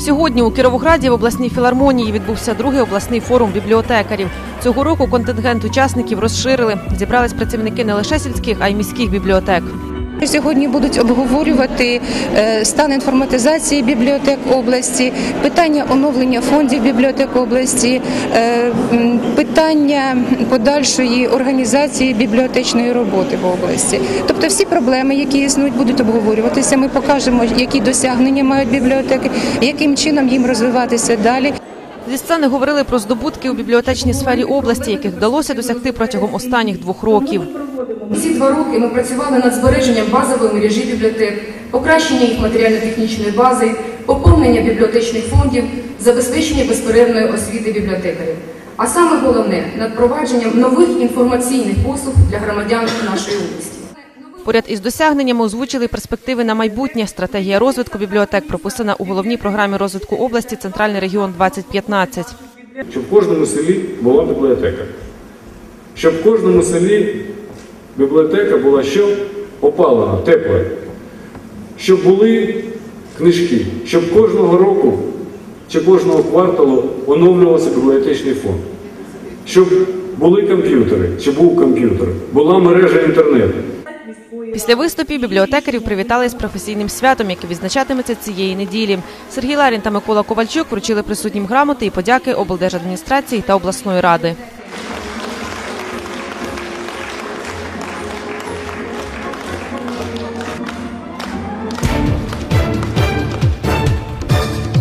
Сьогодні у Кіровограді в обласній філармонії відбувся другий обласний форум бібліотекарів. Цього року контингент учасників розширили. Зібрались працівники не лише сільських, а й міських бібліотек. Сьогодні будуть обговорювати е, стан інформатизації бібліотек області, питання оновлення фондів бібліотек області, е, питання подальшої організації бібліотечної роботи в області. Тобто всі проблеми, які існують, будуть обговорюватися. Ми покажемо, які досягнення мають бібліотеки, яким чином їм розвиватися далі. Зі сцени говорили про здобутки у бібліотечній сфері області, яких вдалося досягти протягом останніх двох років. Ці два роки ми працювали над збереженням базової мережі бібліотек, покращення їх матеріально-технічної бази, поповнення бібліотечних фондів, забезпечення безперервної освіти бібліотекарів. А саме головне над провадженням нових інформаційних послуг для громадян нашої області. Поряд із досягненнями озвучили перспективи на майбутнє. Стратегія розвитку бібліотек прописана у головній програмі розвитку області Центральний регіон 2015 щоб в кожному селі була бібліотека. Щоб в кожному селі бібліотека була що опалена, тепла. Щоб були книжки, щоб кожного року чи кожного кварталу оновлювався бібліотечний фонд. Щоб були комп'ютери, чи був комп'ютер, була мережа інтернету. Після виступів бібліотекарів привітали з професійним святом, яке відзначатиметься цієї неділі. Сергій Ларін та Микола Ковальчук вручили присутнім грамоти і подяки облдержадміністрації та обласної ради.